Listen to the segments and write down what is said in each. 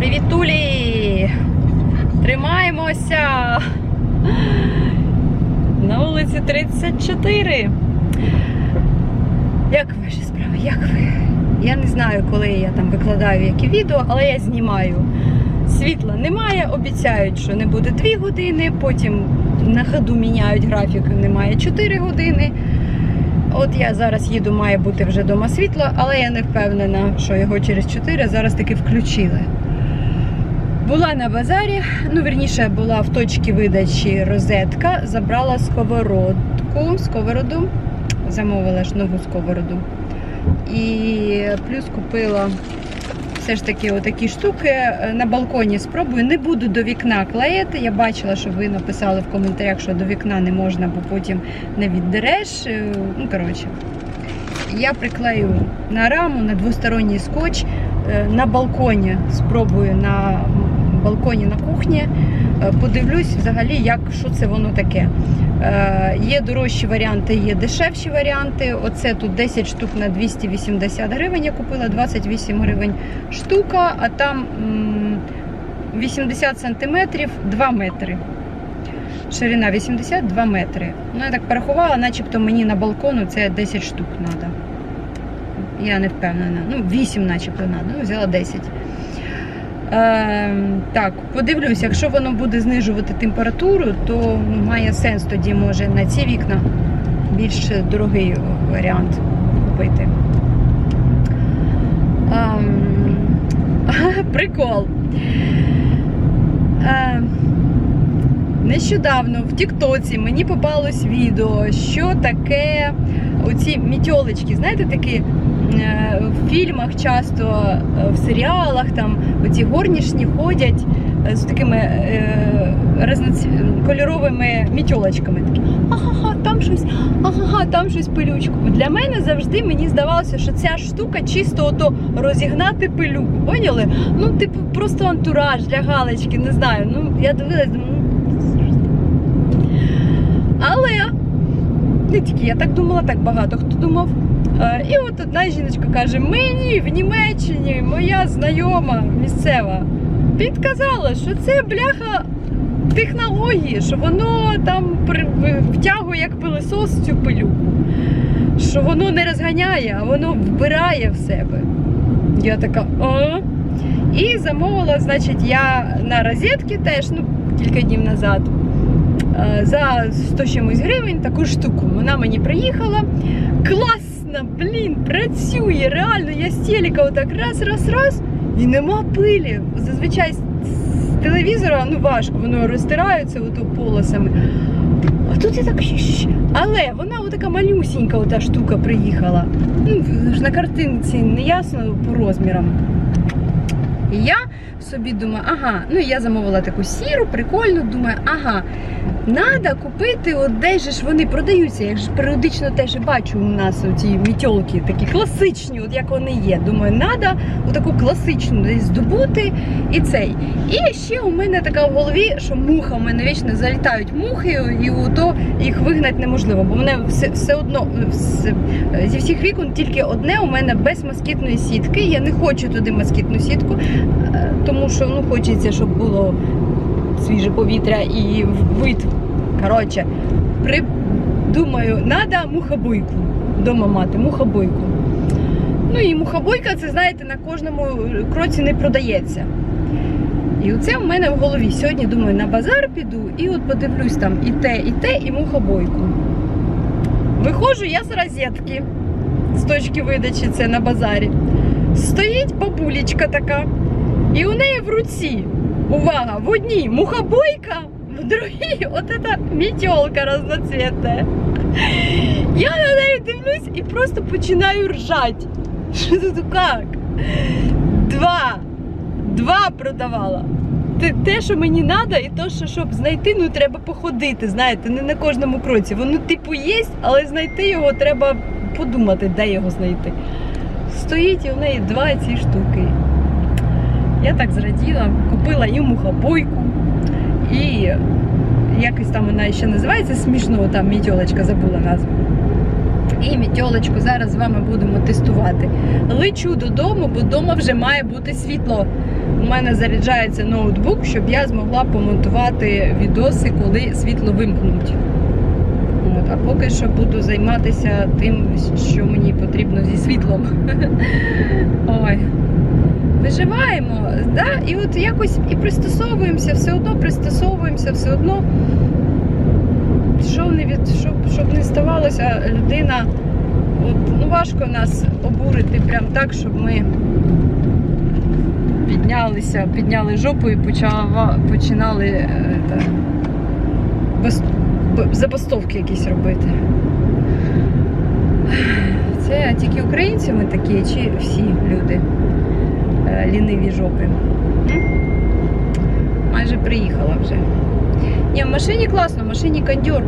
Привітулі! Тримаємося! На вулиці 34. Як ваші справи? Як ви? Я не знаю, коли я там викладаю які відео, але я знімаю. Світла немає, обіцяють, що не буде 2 години, потім на ходу міняють графік, немає 4 години. От я зараз їду, має бути вже дома світло, але я не впевнена, що його через 4 зараз таки включили. Була на базарі, ну вірніше була в точці видачі розетка, забрала сковородку, сковороду, замовила ж нову сковороду. І плюс купила все ж таки отакі штуки на балконі спробую. Не буду до вікна клеїти. Я бачила, що ви написали в коментарях, що до вікна не можна, бо потім не віддереш. Ну, коротше, я приклею на раму на двосторонній скотч. Е, На балконі спробую на балконі на кухні. Е, Подивлюсь взагалі, як що це воно таке. Е, Є дорожчі варіанти, є дешевші варіанти. Оце тут 10 штук на 280 гривень. Я купила 28 гривень штука, а там 80 сантиметрів 2 метри. Ширина 82 метри. Ну, я так порахувала, начебто мені на балкону це 10 штук треба. Я не впевнена. Ну, 8 начебто треба. Ну, взяла 10. Е, так, подивлюсь, якщо воно буде знижувати температуру, то має сенс тоді може на ці вікна більш дорогий варіант купити. Ем, прикол. Е, Нещодавно в Тіктоці мені попалось відео, що таке оці мітьолочки, знаєте, такі в фільмах часто, е, в серіалах там оці горнішні ходять е, з такими е, разноці- кольоровими мітьолочками. Такі, ага, там щось, ага, там щось пилючку. Для мене завжди мені здавалося, що ця штука чисто ото розігнати пилюку. Поняли? Ну, типу, просто антураж для галочки, не знаю. Ну, я дивилась, думаю, ну, але не тільки я так думала, так багато хто думав. І от одна жіночка каже: мені в Німеччині моя знайома місцева підказала, що це бляха технології, що воно там втягує як пилосос цю пилюку, що воно не розганяє, а воно вбирає в себе. Я така, а? І замовила, значить, я на розетки теж, ну, кілька днів назад. За 100 чимось гривень таку штуку. Вона мені приїхала. Класно, блін, працює, реально. Я з телека отак раз, раз, раз, і нема пилі. Зазвичай з телевізора ну важко, воно розтирається ото полосами. А тут я так. Але вона отака малюсінька ота штука приїхала. Ну, ж на картинці не ясно по розмірам. І я собі думаю, ага, ну я замовила таку сіру, прикольну, думаю, ага, треба купити, от де ж вони продаються. Я ж періодично теж бачу у нас ці мітьолки, такі класичні, от як вони є. Думаю, треба отаку класичну десь здобути і цей. І ще у мене така в голові, що муха у мене вічно залітають мухи, і ото їх вигнати неможливо, бо мене все, все одно все, зі всіх вікон тільки одне у мене без москітної сітки. Я не хочу туди москітну сітку, е, тому що ну хочеться, щоб було свіже повітря і вид. Коротше, при... думаю, треба мухобойку дома мати, мухобойку. Ну і мухобойка, це знаєте, на кожному кроці не продається. І оце в мене в голові. Сьогодні думаю, на базар піду і от подивлюсь там і те, і те, і мухобойку. Виходжу я з розетки з точки видачі це на базарі. Стоїть бабулечка така, і у неї в руці, увага, в одній мухобойка, в другій от эта мітьолка разноцветная. Я на неї дивлюсь і просто починаю ржать. Що тут як? Два. Два продавала. Те, те, що мені треба, і то, що щоб знайти, ну треба походити, знаєте, не на кожному кроці. Воно типу є, але знайти його треба подумати, де його знайти. Стоїть і в неї два ці штуки. Я так зраділа, купила і мухобойку, і якось там вона ще називається смішно, там мітьолочка забула назву. І мітьолочку зараз з вами будемо тестувати. Лечу додому, бо вдома вже має бути світло. У мене заряджається ноутбук, щоб я змогла помонтувати відоси, коли світло вимкнуть. От, а поки що буду займатися тим, що мені потрібно зі світлом. Ой. Виживаємо, да? і от якось і пристосовуємося, все одно пристосовуємося, все одно. Що не від, щоб, щоб не ставалося, людина. От, ну важко нас обурити прям так, щоб ми піднялися, підняли жопу і почава, починали е, та, без, забастовки якісь робити. Це тільки українці ми такі, чи всі люди ліниві жопи. Майже приїхала вже. Ні, в машині класно, в машині кондьор.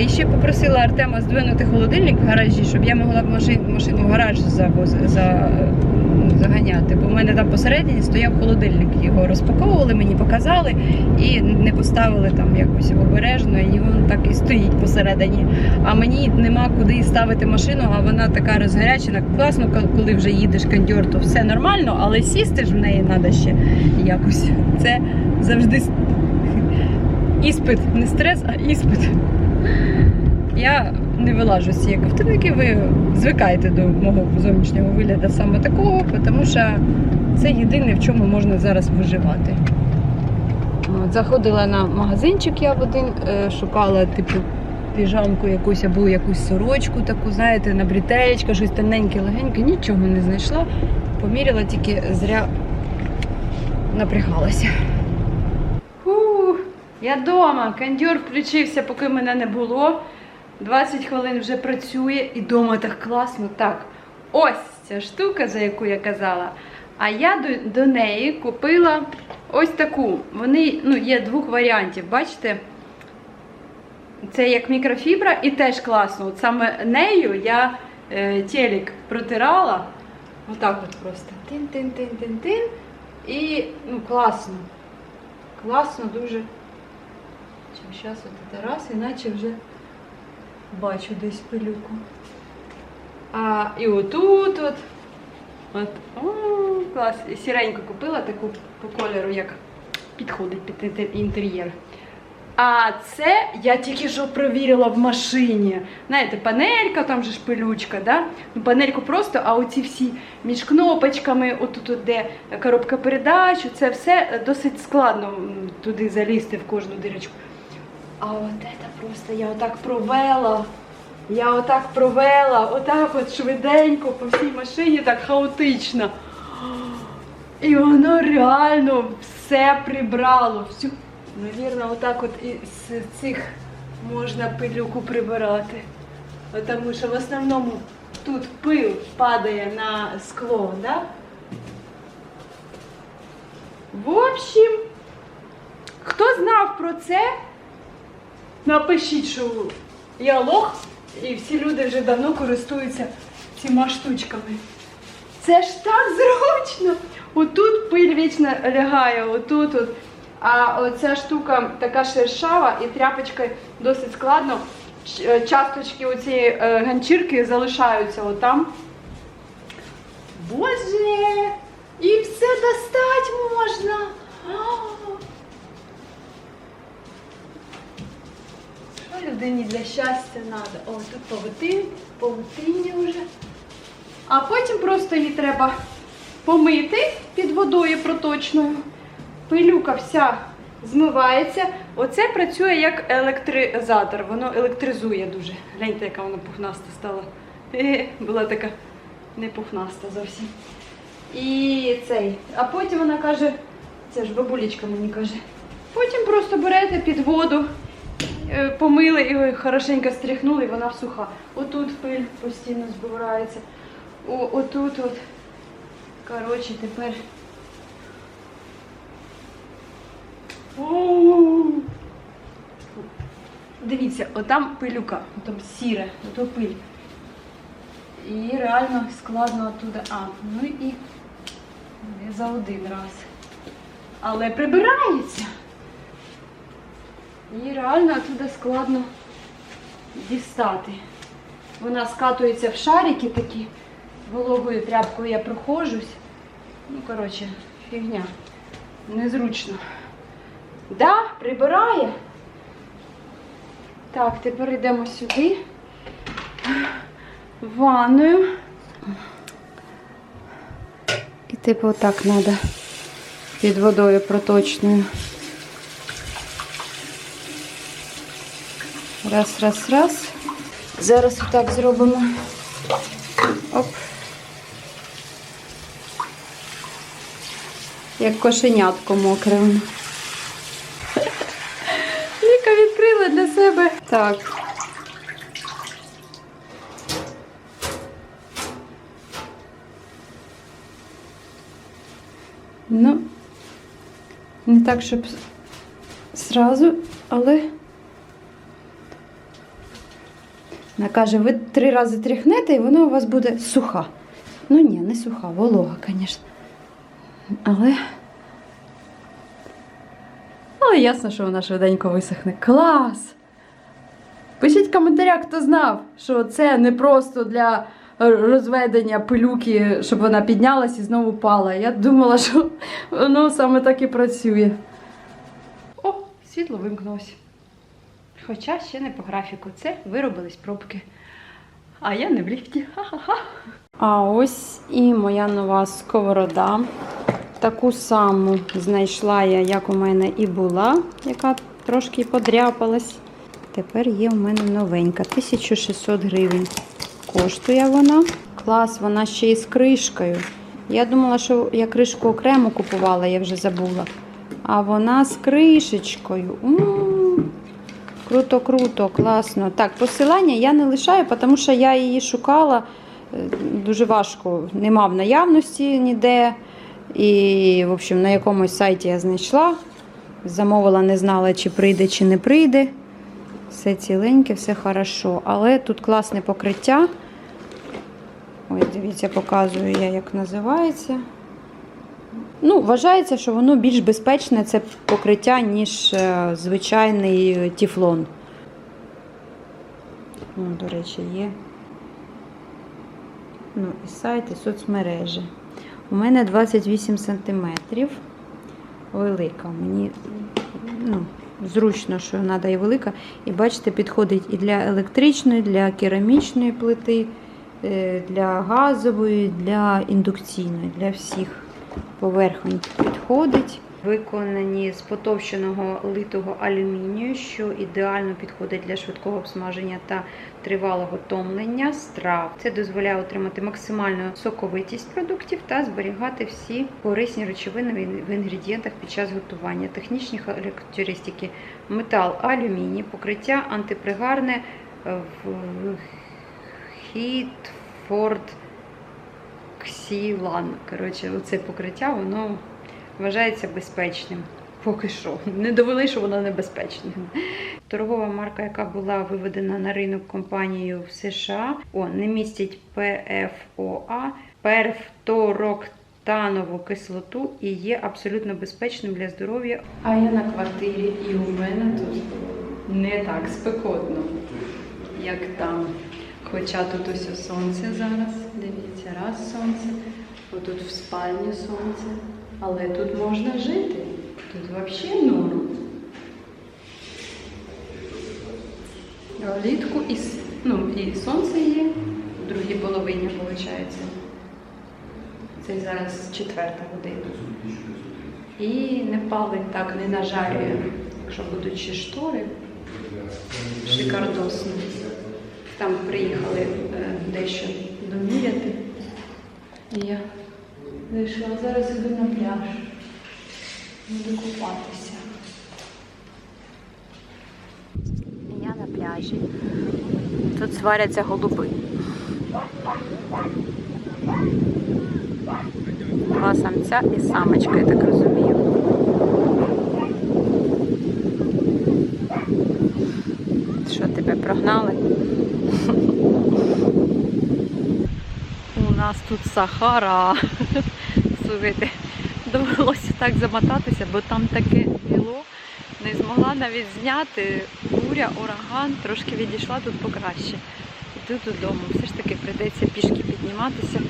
І ще попросила Артема здвинути холодильник в гаражі, щоб я могла машину, машину в гараж завоз- за, заганяти. Бо в мене там посередині стояв холодильник. Його розпаковували, мені показали і не поставили там якось обережно, і він так і стоїть посередині. А мені нема куди ставити машину, а вона така розгарячена. Класно, коли вже їдеш кондьор, то все нормально, але сісти ж в неї треба ще якось. Це завжди іспит, не стрес, а іспит. Я не вилажу з цієї ковтинки, ви звикайте до мого зовнішнього вигляду саме такого, тому що це єдине, в чому можна зараз виживати. Заходила на магазинчик я в один, е, шукала типу піжамку якусь або якусь сорочку таку, знаєте, на бретелечка, щось тоненьке, легеньке, нічого не знайшла. Поміряла, тільки зря напрягалася. Я вдома. Кондьор включився, поки мене не було. 20 хвилин вже працює і вдома так класно. Так, ось ця штука, за яку я казала. А я до, до неї купила ось таку. Вони ну, є двох варіантів, бачите? Це як мікрофібра і теж класно. От саме нею я е, телек протирала. Отак от просто. Тин-тин-тин-тин-тин. І ну, класно. Класно, дуже. Зараз от раз, іначе вже бачу десь пилюку. А і отут от. От, о, клас. Сіреньку купила таку по кольору, як підходить під інтер'єр. А це я тільки що провірила в машині. Знаєте, панелька, там же ж пилючка, да? Ну, панельку просто, а оці всі між кнопочками, отут, от де коробка передач, це все досить складно туди залізти в кожну дирочку. А от це просто я отак провела. Я отак провела, отак от швиденько по всій машині, так хаотично. І воно реально все прибрало. Всю, навірно, отак от і з цих можна пилюку прибирати. Тому що в основному тут пил падає на скло, да? В общем, хто знав про це, напишіть, що я лох, і всі люди вже давно користуються цими штучками. Це ж так зручно. Отут пиль вічно лягає, отут. От. А оця штука така шершава і тряпочкою досить складно. Е, Часточки оцієї е, ганчірки залишаються отам. Боже! І все достать можна. А! Що людині для щастя треба? О, тут павутин, павутиння вже. А потім просто її треба помити під водою проточною. Пилюка вся змивається. Оце працює як електризатор. Воно електризує дуже. Гляньте, яка вона пухнаста стала. Е, була така не пухнаста зовсім. І цей. А потім вона каже, це ж бабулечка мені каже. Потім просто берете під воду, помили і хорошенько стряхнули, і вона суха. Отут пиль постійно збирається. О, отут от. Коротше, тепер. Дивіться, отам пилюка, отам сіре, ото пиль. І реально складно оттуда. А, ну і не за один раз. Але прибирається. І реально оттуда складно дістати. вона скатується в шарики такі. Вологою тряпкою я проходжусь. Ну, коротше, фігня. Незручно. Да, прибирає. Так, тепер йдемо сюди. В ванную. І типу отак треба. Під водою проточною. Раз, раз, раз. Зараз отак зробимо. Оп. Як кошенятко мокре. Ліка відкрила для себе. Так. Ну, не так, щоб зразу, але. Вона каже, ви три рази тряхнете і вона у вас буде суха. Ну ні, не суха, волога, звісно. Але. Але ясно, що вона швиденько висохне. Клас! Пишіть в коментарях, хто знав, що це не просто для розведення пилюки, щоб вона піднялась і знову пала. Я думала, що воно саме так і працює. О, світло вимкнулося. Хоча ще не по графіку. Це виробились пробки. А я не в ліфті. Ха-ха-ха. А ось і моя нова сковорода. Таку саму знайшла я, як у мене і була, яка трошки подряпалась. Тепер є у мене новенька. 1600 гривень. Коштує вона. Клас, вона ще й з кришкою. Я думала, що я кришку окремо купувала, я вже забула. А вона з кришечкою. М, Круто, круто, класно. Так, посилання я не лишаю, тому що я її шукала е, дуже важко. Нема в наявності ніде. І, в общем, на якомусь сайті я знайшла. Замовила, не знала, чи прийде, чи не прийде. Все ціленьке, все хорошо. Але тут класне покриття. Ой, дивіться, показую я, як називається. Ну, вважається, що воно більш безпечне це покриття, ніж е, звичайний тефлон. Ну, до речі, є. Ну, і сайт, і соцмережі. У мене 28 см. Велика. Мені ну, зручно, що треба і велика. І бачите, підходить і для електричної, для керамічної плити, е, для газової, для індукційної, для всіх поверхонь підходить. Виконані з потовщеного литого алюмінію, що ідеально підходить для швидкого обсмаження та тривалого томлення страв. Це дозволяє отримати максимальну соковитість продуктів та зберігати всі корисні речовини в інгредієнтах під час готування. Технічні характеристики: метал, алюміній, покриття антипригарне е, Хітфорд Ксілан. Коротше, оце покриття, воно вважається безпечним. Поки що. Не довели, що воно небезпечне. Торгова марка, яка була виведена на ринок компанією в США, о, не містить ПФОА, перфтороктанову кислоту і є абсолютно безпечним для здоров'я. А я на квартирі, і у мене тут не так спекотно, як там. Хоча тут ось сонце зараз. Дивіться, раз сонце, отут в спальні сонце. Але тут можна жити. Тут взагалі норм. Влітку і, ну, і сонце є, в другій половині виходить. Це зараз четверта година. І не палить так, не нажарює. Якщо будуть ще штори, шикардосно. Там приїхали е, дещо доміряти. І я вийшла. Зараз іду на пляж. Буду купатися. Я на пляжі. Тут сваряться голуби. Два самця і самочка, я так розумію. Що тебе прогнали? У нас тут Сахара. Слухайте, довелося так замотатися, бо там таке біло. Не змогла навіть зняти буря, ураган, трошки відійшла тут покраще. Йду додому. Все ж таки прийдеться пішки підніматися,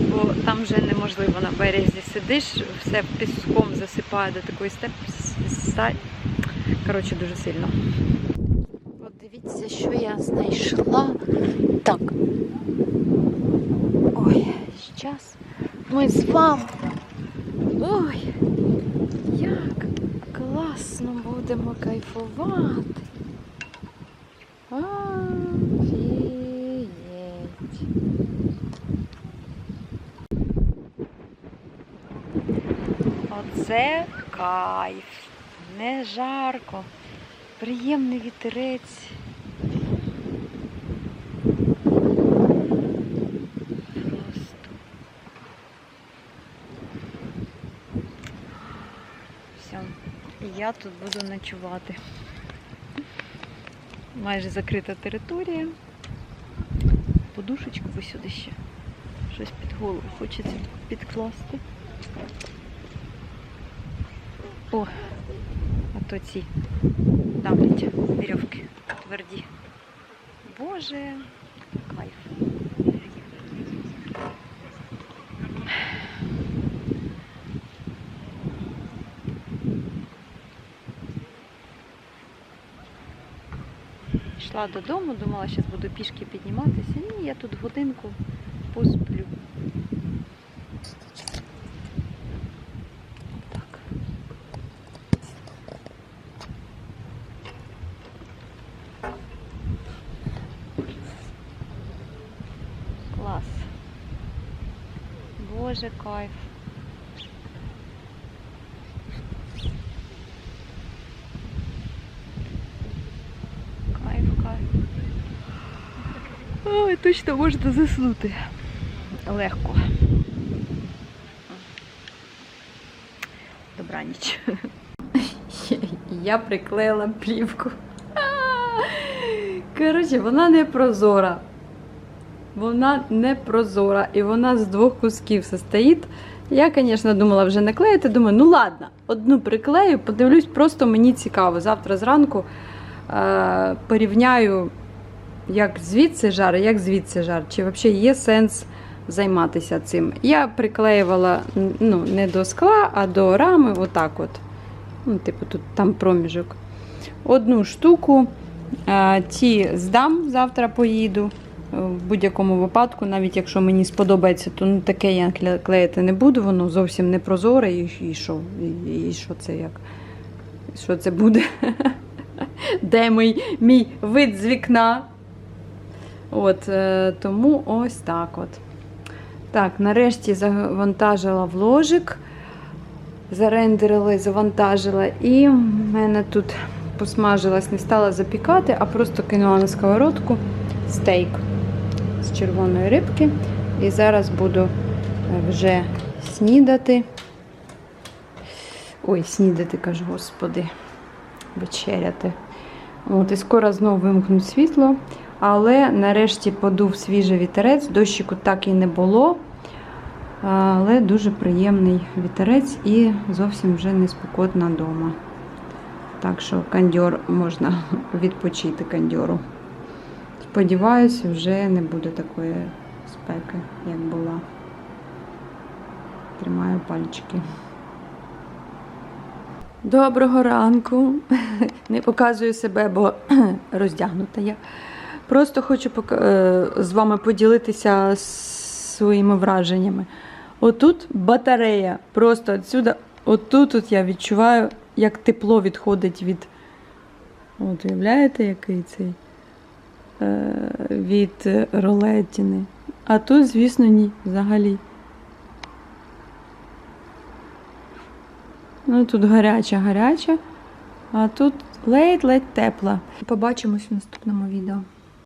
бо там вже неможливо на березі сидиш, все піском засипає до такої степ... Коротше, дуже сильно. Подивіться, що я знайшла. Так. Зараз ми з вами. Ой, як класно будемо кайфувати. Офігеть. Оце кайф. Не жарко. Приємний вітерець. Просто. Все. І я тут буду ночувати. Майже закрита територія. Подушечку би сюди ще. Щось під голову хочеться підкласти. О, а то ці давлять вірьовки тверді. Боже, кайф. Йшла додому, думала, зараз буду пішки підніматися. Ні, я тут годинку посплю. Так. Клас. Боже. Кайф, кайф. Точно можна заснути. Легко. Добраніч. Я приклеїла плівку. Коротше, вона не прозора. Вона не прозора і вона з двох кусків состоїть. Я, звісно, думала вже наклеїти. Думаю, ну ладно, одну приклею, подивлюсь, просто мені цікаво. Завтра зранку е- порівняю, як звідси жар, як звідси жар. Чи взагалі є сенс займатися цим. Я приклеювала ну, не до скла, а до рами, отак от. Ну, типу, тут там проміжок. Одну штуку. Е, Ті здам, завтра поїду. Е, В будь-якому випадку, навіть якщо мені сподобається, то ну, таке я клеїти не буду, воно зовсім не прозоре. І, і що? І, і що це як? Що це буде? Де мій, мій вид з вікна? От, е, тому ось так от. Так, нарешті завантажила в ложик. Зарендерила і завантажила. І в мене тут посмажилась, не стала запікати, а просто кинула на сковородку стейк з червоної рибки. І зараз буду е, вже снідати. Ой, снідати, кажу, господи, вечеряти. От, і скоро знову вимкнуть світло. Але нарешті подув свіжий вітерець, дощику так і не було. Але дуже приємний вітерець і зовсім вже не спекотно вдома. Так що кандьор можна відпочити кандьору. Сподіваюся, вже не буде такої спеки, як була. Тримаю пальчики. Доброго ранку. Не показую себе, бо роздягнута я. Просто хочу е, з вами поділитися своїми враженнями. Отут батарея. Просто отсюда, отут от я відчуваю, як тепло відходить від. От, уявляєте, який цей е, від ролетіни. А тут, звісно, ні, взагалі. Ну, тут гаряча, гаряча, а тут ледь-ледь тепла. Побачимось в наступному відео.